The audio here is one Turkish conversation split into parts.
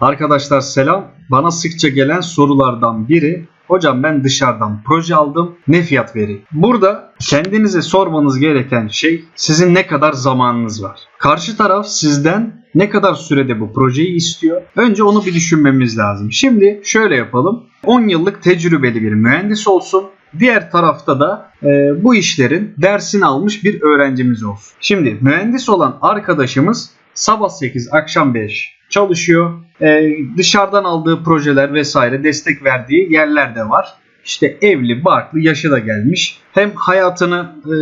Arkadaşlar selam. Bana sıkça gelen sorulardan biri Hocam ben dışarıdan proje aldım. Ne fiyat vereyim? Burada kendinize sormanız gereken şey sizin ne kadar zamanınız var. Karşı taraf sizden ne kadar sürede bu projeyi istiyor? Önce onu bir düşünmemiz lazım. Şimdi şöyle yapalım. 10 yıllık tecrübeli bir mühendis olsun. Diğer tarafta da e, bu işlerin dersini almış bir öğrencimiz olsun. Şimdi mühendis olan arkadaşımız sabah 8 akşam 5 çalışıyor. Ee, dışarıdan aldığı projeler vesaire destek verdiği yerler de var. İşte evli, barklı, yaşı da gelmiş. Hem hayatını e,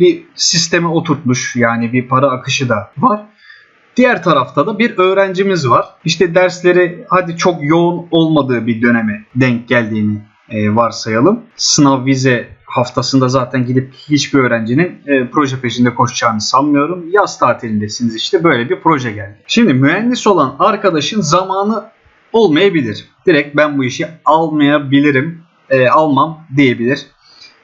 bir sisteme oturtmuş yani bir para akışı da var. Diğer tarafta da bir öğrencimiz var. İşte dersleri hadi çok yoğun olmadığı bir döneme denk geldiğini e, varsayalım. Sınav vize haftasında zaten gidip hiçbir öğrencinin e, proje peşinde koşacağını sanmıyorum. Yaz tatilindesiniz işte böyle bir proje geldi. Şimdi mühendis olan arkadaşın zamanı olmayabilir. Direkt ben bu işi almayabilirim, e, almam diyebilir.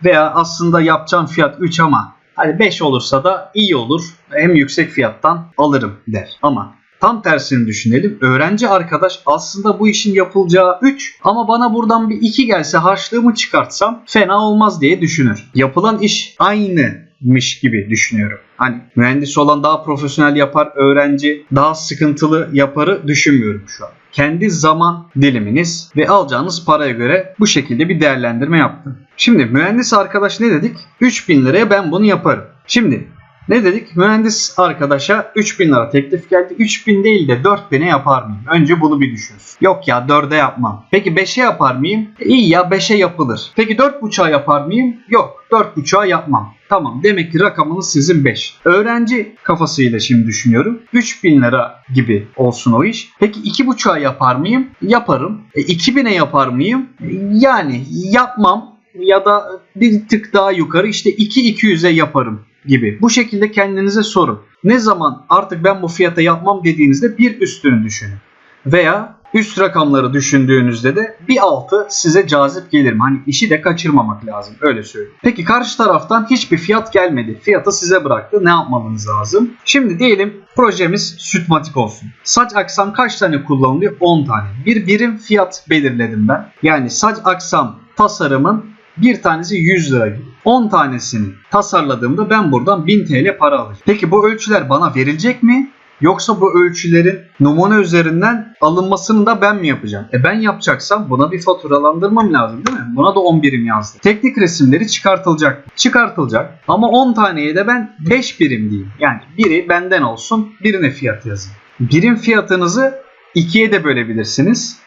Veya aslında yapacağım fiyat 3 ama hani 5 olursa da iyi olur. Hem yüksek fiyattan alırım der. Ama Tam tersini düşünelim. Öğrenci arkadaş aslında bu işin yapılacağı 3 ama bana buradan bir 2 gelse harçlığımı çıkartsam fena olmaz diye düşünür. Yapılan iş aynımış gibi düşünüyorum. Hani mühendis olan daha profesyonel yapar, öğrenci daha sıkıntılı yaparı düşünmüyorum şu an. Kendi zaman diliminiz ve alacağınız paraya göre bu şekilde bir değerlendirme yaptım. Şimdi mühendis arkadaş ne dedik? 3000 liraya ben bunu yaparım. Şimdi ne dedik? Mühendis arkadaşa 3000 lira teklif geldi. 3000 değil de 4000'e yapar mıyım? Önce bunu bir düşünsün. Yok ya 4'e yapmam. Peki 5'e yapar mıyım? E, İyi ya 5'e yapılır. Peki 4.5'a yapar mıyım? Yok 4.5'a yapmam. Tamam demek ki rakamınız sizin 5. Öğrenci kafasıyla şimdi düşünüyorum. 3000 lira gibi olsun o iş. Peki 2.5'a yapar mıyım? Yaparım. E, 2000'e yapar mıyım? Yani yapmam ya da bir tık daha yukarı işte 2-200'e yaparım gibi. Bu şekilde kendinize sorun. Ne zaman artık ben bu fiyata yapmam dediğinizde bir üstünü düşünün. Veya üst rakamları düşündüğünüzde de bir altı size cazip gelir mi? Hani işi de kaçırmamak lazım öyle söyleyeyim. Peki karşı taraftan hiçbir fiyat gelmedi. Fiyatı size bıraktı. Ne yapmanız lazım? Şimdi diyelim projemiz sütmatik olsun. Saç aksam kaç tane kullanılıyor? 10 tane. Bir birim fiyat belirledim ben. Yani saç aksam tasarımın bir tanesi 100 lira gibi. 10 tanesini tasarladığımda ben buradan 1000 TL para alacağım. Peki bu ölçüler bana verilecek mi? Yoksa bu ölçülerin numune üzerinden alınmasını da ben mi yapacağım? E ben yapacaksam buna bir faturalandırmam lazım değil mi? Buna da 10 birim yazdım. Teknik resimleri çıkartılacak. Çıkartılacak. Ama 10 taneye de ben 5 birim diyeyim. Yani biri benden olsun, birine fiyat yazın. Birim fiyatınızı ikiye de bölebilirsiniz.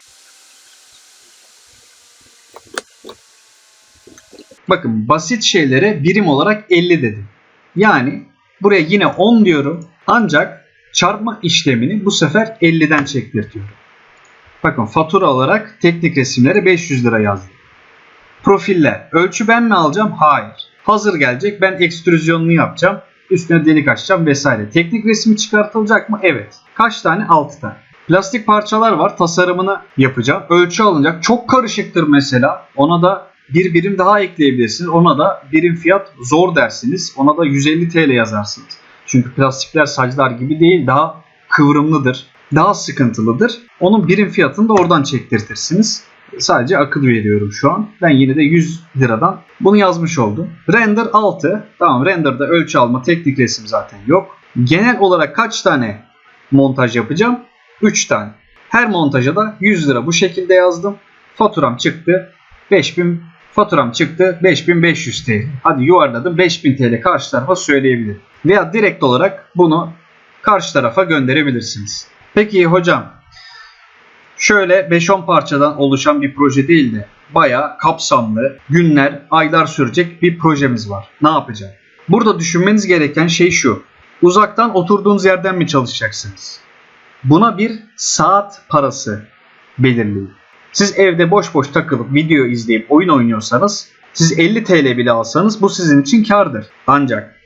Bakın basit şeylere birim olarak 50 dedim. Yani buraya yine 10 diyorum. Ancak çarpma işlemini bu sefer 50'den çektirtiyorum. Bakın fatura olarak teknik resimlere 500 lira yazdım. Profiller. Ölçü ben mi alacağım? Hayır. Hazır gelecek. Ben ekstrüzyonunu yapacağım. Üstüne delik açacağım vesaire. Teknik resmi çıkartılacak mı? Evet. Kaç tane? 6 tane. Plastik parçalar var. Tasarımını yapacağım. Ölçü alınacak. Çok karışıktır mesela. Ona da bir birim daha ekleyebilirsiniz. Ona da birim fiyat zor dersiniz. Ona da 150 TL yazarsınız. Çünkü plastikler saclar gibi değil daha kıvrımlıdır. Daha sıkıntılıdır. Onun birim fiyatını da oradan çektirtirsiniz. Sadece akıl veriyorum şu an. Ben yine de 100 liradan bunu yazmış oldum. Render 6. Tamam renderda ölçü alma teknik resim zaten yok. Genel olarak kaç tane montaj yapacağım? 3 tane. Her montaja da 100 lira bu şekilde yazdım. Faturam çıktı. 5000 faturam çıktı 5500 TL. Hadi yuvarladım 5000 TL karşı tarafa söyleyebilirim. Veya direkt olarak bunu karşı tarafa gönderebilirsiniz. Peki hocam şöyle 5-10 parçadan oluşan bir proje değil de bayağı kapsamlı günler aylar sürecek bir projemiz var. Ne yapacağım? Burada düşünmeniz gereken şey şu. Uzaktan oturduğunuz yerden mi çalışacaksınız? Buna bir saat parası belirleyin. Siz evde boş boş takılıp video izleyip oyun oynuyorsanız siz 50 TL bile alsanız bu sizin için kardır. Ancak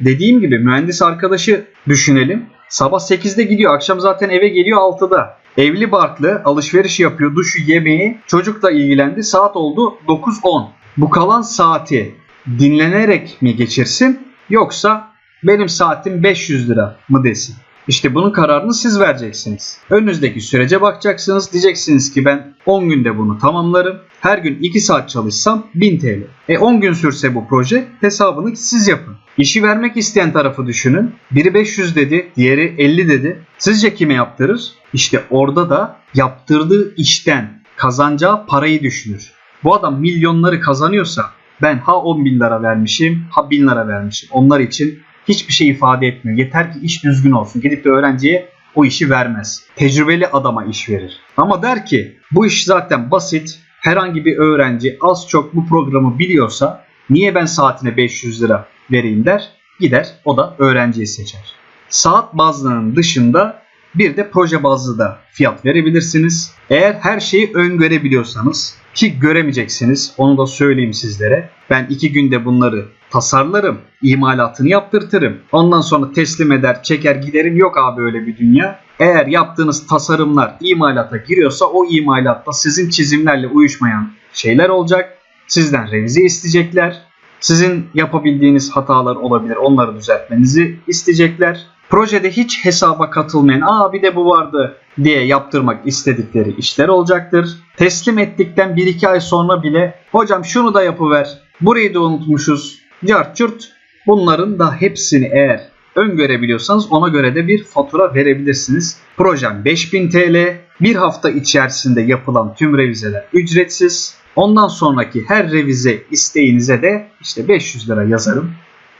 dediğim gibi mühendis arkadaşı düşünelim. Sabah 8'de gidiyor akşam zaten eve geliyor 6'da. Evli barklı alışveriş yapıyor duşu yemeği çocukla ilgilendi saat oldu 9-10. Bu kalan saati dinlenerek mi geçirsin yoksa benim saatim 500 lira mı desin. İşte bunun kararını siz vereceksiniz. Önünüzdeki sürece bakacaksınız. Diyeceksiniz ki ben 10 günde bunu tamamlarım. Her gün 2 saat çalışsam 1000 TL. E 10 gün sürse bu proje hesabını siz yapın. İşi vermek isteyen tarafı düşünün. Biri 500 dedi, diğeri 50 dedi. Sizce kime yaptırır? İşte orada da yaptırdığı işten kazanacağı parayı düşünür. Bu adam milyonları kazanıyorsa ben ha 10 bin lira vermişim ha 1000 lira vermişim. Onlar için hiçbir şey ifade etmiyor. Yeter ki iş düzgün olsun. Gidip de öğrenciye o işi vermez. Tecrübeli adama iş verir. Ama der ki bu iş zaten basit. Herhangi bir öğrenci az çok bu programı biliyorsa niye ben saatine 500 lira vereyim der. Gider o da öğrenciyi seçer. Saat bazlının dışında bir de proje bazlı da fiyat verebilirsiniz. Eğer her şeyi öngörebiliyorsanız ki göremeyeceksiniz onu da söyleyeyim sizlere. Ben iki günde bunları tasarlarım, imalatını yaptırtırım. Ondan sonra teslim eder, çeker giderim. Yok abi öyle bir dünya. Eğer yaptığınız tasarımlar imalata giriyorsa o imalatta sizin çizimlerle uyuşmayan şeyler olacak. Sizden revize isteyecekler. Sizin yapabildiğiniz hatalar olabilir. Onları düzeltmenizi isteyecekler. Projede hiç hesaba katılmayan aa bir de bu vardı diye yaptırmak istedikleri işler olacaktır. Teslim ettikten 1-2 ay sonra bile hocam şunu da yapıver. Burayı da unutmuşuz. Cart curt. Bunların da hepsini eğer öngörebiliyorsanız ona göre de bir fatura verebilirsiniz. Projem 5000 TL. Bir hafta içerisinde yapılan tüm revizeler ücretsiz. Ondan sonraki her revize isteğinize de işte 500 lira yazarım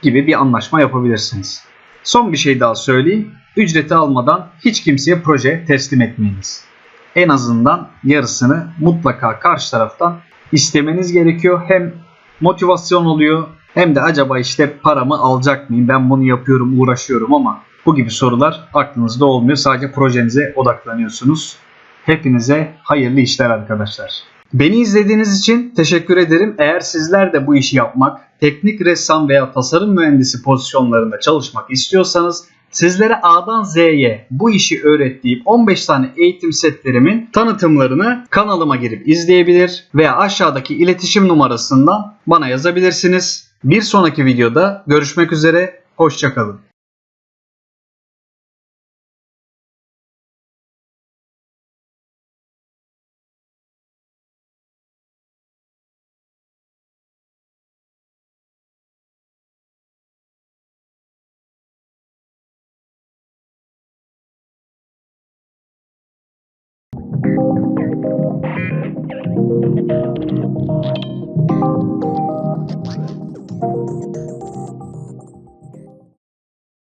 gibi bir anlaşma yapabilirsiniz. Son bir şey daha söyleyeyim. Ücreti almadan hiç kimseye proje teslim etmeyiniz. En azından yarısını mutlaka karşı taraftan istemeniz gerekiyor. Hem motivasyon oluyor hem de acaba işte paramı alacak mıyım? Ben bunu yapıyorum, uğraşıyorum ama bu gibi sorular aklınızda olmuyor. Sadece projenize odaklanıyorsunuz. Hepinize hayırlı işler arkadaşlar. Beni izlediğiniz için teşekkür ederim. Eğer sizler de bu işi yapmak, teknik ressam veya tasarım mühendisi pozisyonlarında çalışmak istiyorsanız sizlere A'dan Z'ye bu işi öğrettiğim 15 tane eğitim setlerimin tanıtımlarını kanalıma girip izleyebilir veya aşağıdaki iletişim numarasından bana yazabilirsiniz. Bir sonraki videoda görüşmek üzere, hoşçakalın. Thank you.